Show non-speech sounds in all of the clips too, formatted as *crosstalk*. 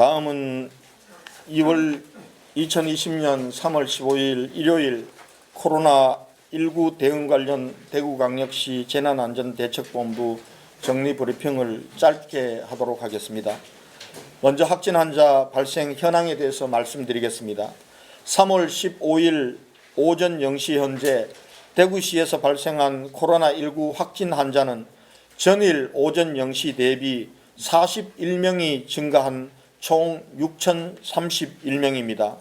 다음은 2월 2020년 3월 15일 일요일 코로나19 대응 관련 대구광역시 재난안전대책본부 정리 브리핑을 짧게 하도록 하겠습니다. 먼저 확진 환자 발생 현황에 대해서 말씀드리겠습니다. 3월 15일 오전 0시 현재 대구시에서 발생한 코로나19 확진 환자는 전일 오전 0시 대비 41명이 증가한 총 6,031명입니다.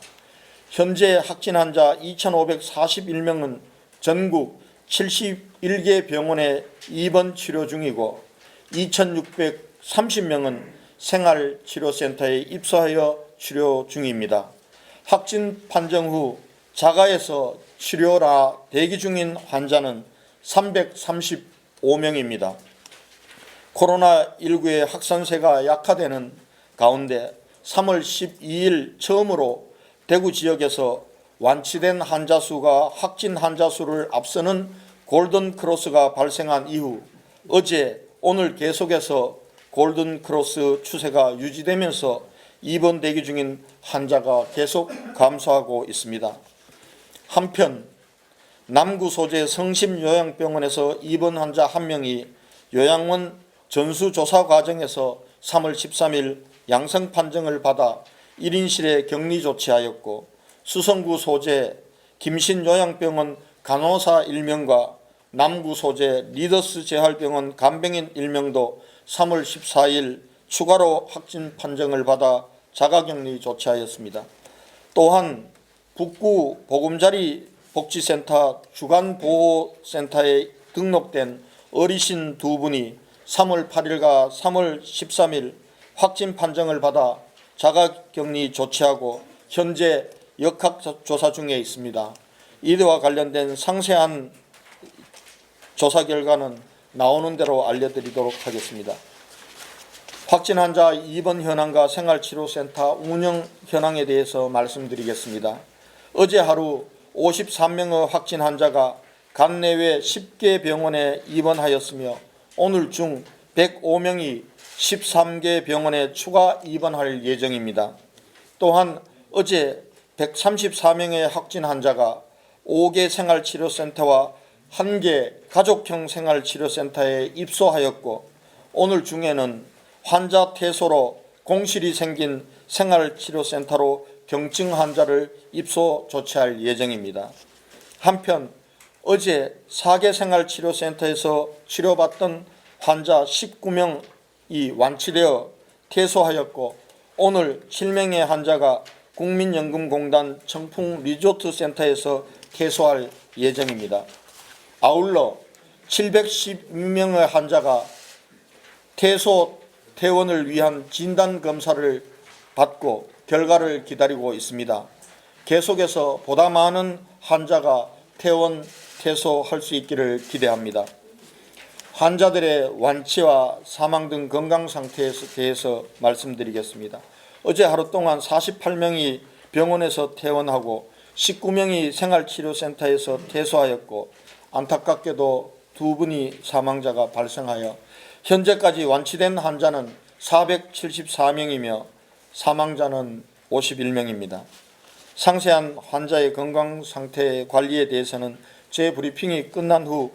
현재 확진 환자 2,541명은 전국 71개 병원에 입원 치료 중이고 2,630명은 생활치료센터에 입소하여 치료 중입니다. 확진 판정 후 자가에서 치료라 대기 중인 환자는 335명입니다. 코로나19의 확산세가 약화되는 가운데 3월 12일 처음으로 대구 지역에서 완치된 환자 수가 확진 환자 수를 앞서는 골든 크로스가 발생한 이후 어제 오늘 계속해서 골든 크로스 추세가 유지되면서 입원 대기 중인 환자가 계속 감소하고 있습니다. 한편 남구 소재 성심요양병원에서 입원 환자 한 명이 요양원 전수조사 과정에서 3월 13일 양성 판정을 받아 1인실에 격리 조치하였고 수성구 소재 김신요양병원 간호사 1명과 남구 소재 리더스 재활병원 간병인 1명도 3월 14일 추가로 확진 판정을 받아 자가격리 조치하였습니다. 또한 북구 보금자리 복지센터 주간보호센터에 등록된 어르신 두 분이 3월 8일과 3월 13일 확진 판정을 받아 자가격리 조치하고 현재 역학조사 중에 있습니다. 이와 관련된 상세한 조사 결과는 나오는 대로 알려드리도록 하겠습니다. 확진 환자 입원 현황과 생활치료센터 운영 현황에 대해서 말씀드리겠습니다. 어제 하루 53명의 확진 환자가 관내외 10개 병원에 입원하였으며 오늘 중 105명이 13개 병원에 추가 입원할 예정입니다. 또한 어제 134명의 확진 환자가 5개 생활치료센터와 1개 가족형 생활치료센터에 입소하였고 오늘 중에는 환자 퇴소로 공실이 생긴 생활치료센터로 경증 환자를 입소 조치할 예정입니다. 한편 어제 4개 생활치료센터에서 치료받던 환자 19명 이 완치되어 퇴소하였고 오늘 7명의 환자가 국민연금공단 청풍 리조트 센터에서 퇴소할 예정입니다. 아울러 712명의 환자가 퇴소 퇴원을 위한 진단 검사를 받고 결과를 기다리고 있습니다. 계속해서 보다 많은 환자가 퇴원 퇴소할 수 있기를 기대합니다. 환자들의 완치와 사망 등 건강 상태에 대해서 말씀드리겠습니다. 어제 하루 동안 48명이 병원에서 퇴원하고 19명이 생활치료센터에서 퇴소하였고 안타깝게도 두 분이 사망자가 발생하여 현재까지 완치된 환자는 474명이며 사망자는 51명입니다. 상세한 환자의 건강 상태 관리에 대해서는 제 브리핑이 끝난 후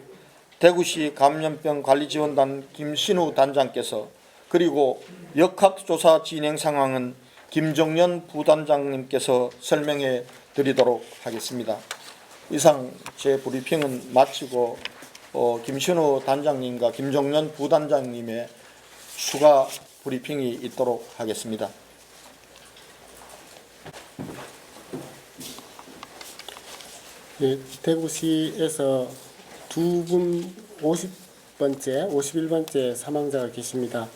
대구시 감염병 관리지원단 김신우 단장께서 그리고 역학조사 진행 상황은 김정년 부단장님께서 설명해 드리도록 하겠습니다. 이상 제 브리핑은 마치고 어, 김신우 단장님과 김정년 부단장님의 추가 브리핑이 있도록 하겠습니다. 예, 대구시에서 두 분 50번째, 51번째 사망자가 계십니다.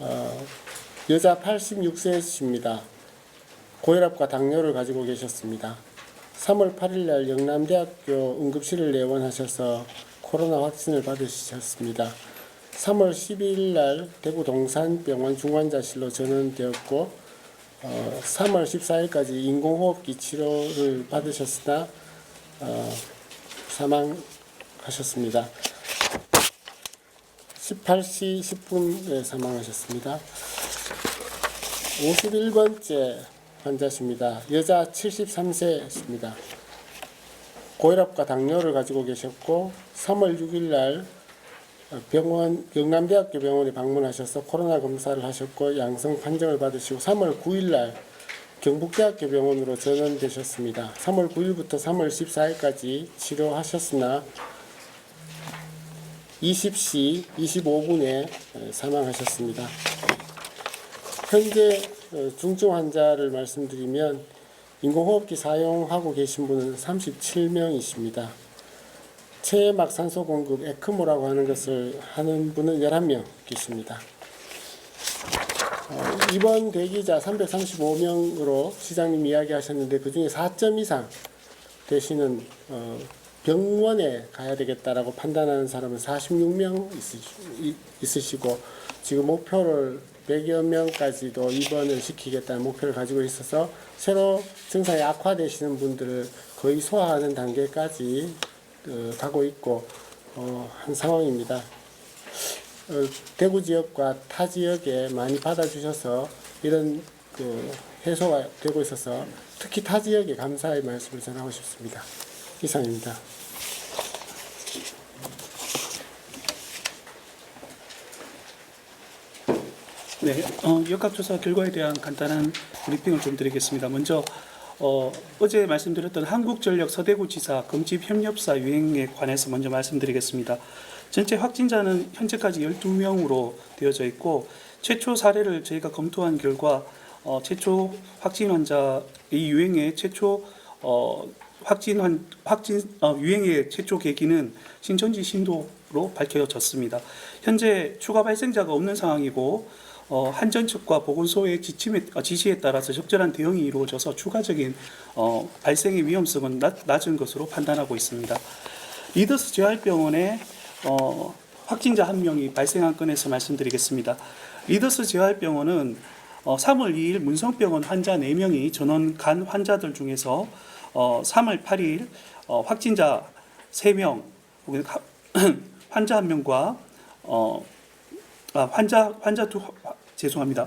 어, 여자 86세십니다. 고혈압과 당뇨를 가지고 계셨습니다. 3월 8일 날 영남대학교 응급실을 내원하셔서 코로나 확진을 받으셨습니다. 3월 12일 날 대구 동산병원 중환자실로 전원되었고 어, 3월 14일까지 인공호흡기 치료를 받으셨으나 어, 사망 하셨습니다. 18시 10분에 사망하셨습니다. 51번째 환자십니다. 여자 73세십니다. 고혈압과 당뇨를 가지고 계셨고 3월 6일 날 병원 경남대학교 병원에 방문하셔서 코로나 검사를 하셨고 양성 판정을 받으시고 3월 9일 날 경북대학교 병원으로 전원되셨습니다. 3월 9일부터 3월 14일까지 치료하셨으나 20시 25분에 사망하셨습니다. 현재 어, 중증 환자를 말씀드리면 인공호흡기 사용하고 계신 분은 37명이십니다. 체막 산소 공급 에크모라고 하는 것을 하는 분은 11명 계십니다. 어, 입원 대기자 335명으로 시장님 이야기하셨는데 그 중에 4점 이상 되시는 어, 병원에 가야 되겠다라고 판단하는 사람은 46명 있으시, 있으시 고 지금 목표를 100여 명까지도 입원을 시키겠다는 목표를 가지고 있어서 새로 증상이 악화되시는 분들을 거의 소화하는 단계까지 어, 가고 있고 어, 한 상황입니다. 어, 대구 지역과 타 지역에 많이 받아주셔서 이런 그 해소가 되고 있어서 특히 타 지역에 감사의 말씀을 전하고 싶습니다. 이상입니다. 네, 어, 역학조사 결과에 대한 간단한 브리핑을 좀 드리겠습니다. 먼저 어, 어제 말씀드렸던 한국전력 서대구지사 검집 협력사 유행에 관해서 먼저 말씀드리겠습니다. 전체 확진자는 현재까지 12명으로 되어져 있고 최초 사례를 저희가 검토한 결과 어, 최초 확진 환자 이 유행의 최초 어, 확진 환 확진 어, 유행의 최초 계기는 신천지 신도로 밝혀졌습니다. 현재 추가 발생자가 없는 상황이고 어, 한전 측과 보건소의 지침에, 어, 지시에 따라서 적절한 대응이 이루어져서 추가적인 어, 발생의 위험성은 낮, 낮은 것으로 판단하고 있습니다. 리더스 재활병원에 어, 확진자 한 명이 발생한 건에서 말씀드리겠습니다. 리더스 재활병원은 어, 3월 2일 문성병원 환자 4명이 전원 간 환자들 중에서 어, 3월 8일 어, 확진자 3명, 혹은 하- *clears throat* 환자 한 명과 어, 아, 환자 환자 두 화- 죄송합니다.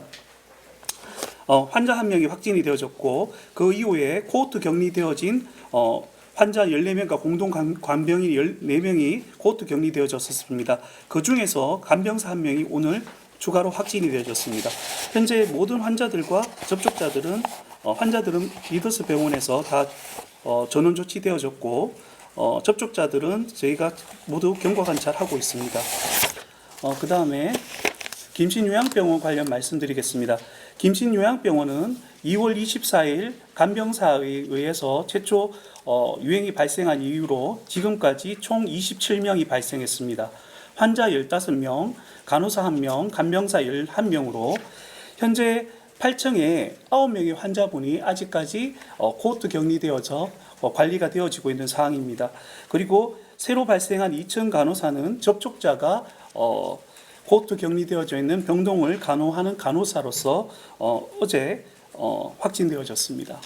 어, 환자 한 명이 확진이 되어졌고 그 이후에 코호트 격리되어진 어, 환자 14명과 공동 간- 간병인 14명이 코호트 격리되어졌습니다. 그 중에서 간병사 한 명이 오늘 추가로 확진이 되어졌습니다. 현재 모든 환자들과 접촉자들은 어, 환자들은 리더스 병원에서 다 어, 전원 조치되어졌고 어, 접촉자들은 저희가 모두 경과 관찰하고 있습니다. 어, 그 다음에 김신요양병원 관련 말씀드리겠습니다. 김신요양병원은 2월 24일 간병사에 의해서 최초 어, 유행이 발생한 이후로 지금까지 총 27명이 발생했습니다. 환자 15명, 간호사 1명, 간병사 11명으로 현재 8층에 9명의 환자분이 아직까지 어, 코호트 격리되어져 어, 관리가 되어지고 있는 상황입니다. 그리고 새로 발생한 2층 간호사는 접촉자가 어, 코호트 격리되어져 있는 병동을 간호하는 간호사로서 어, 어제 어, 확진되어졌습니다.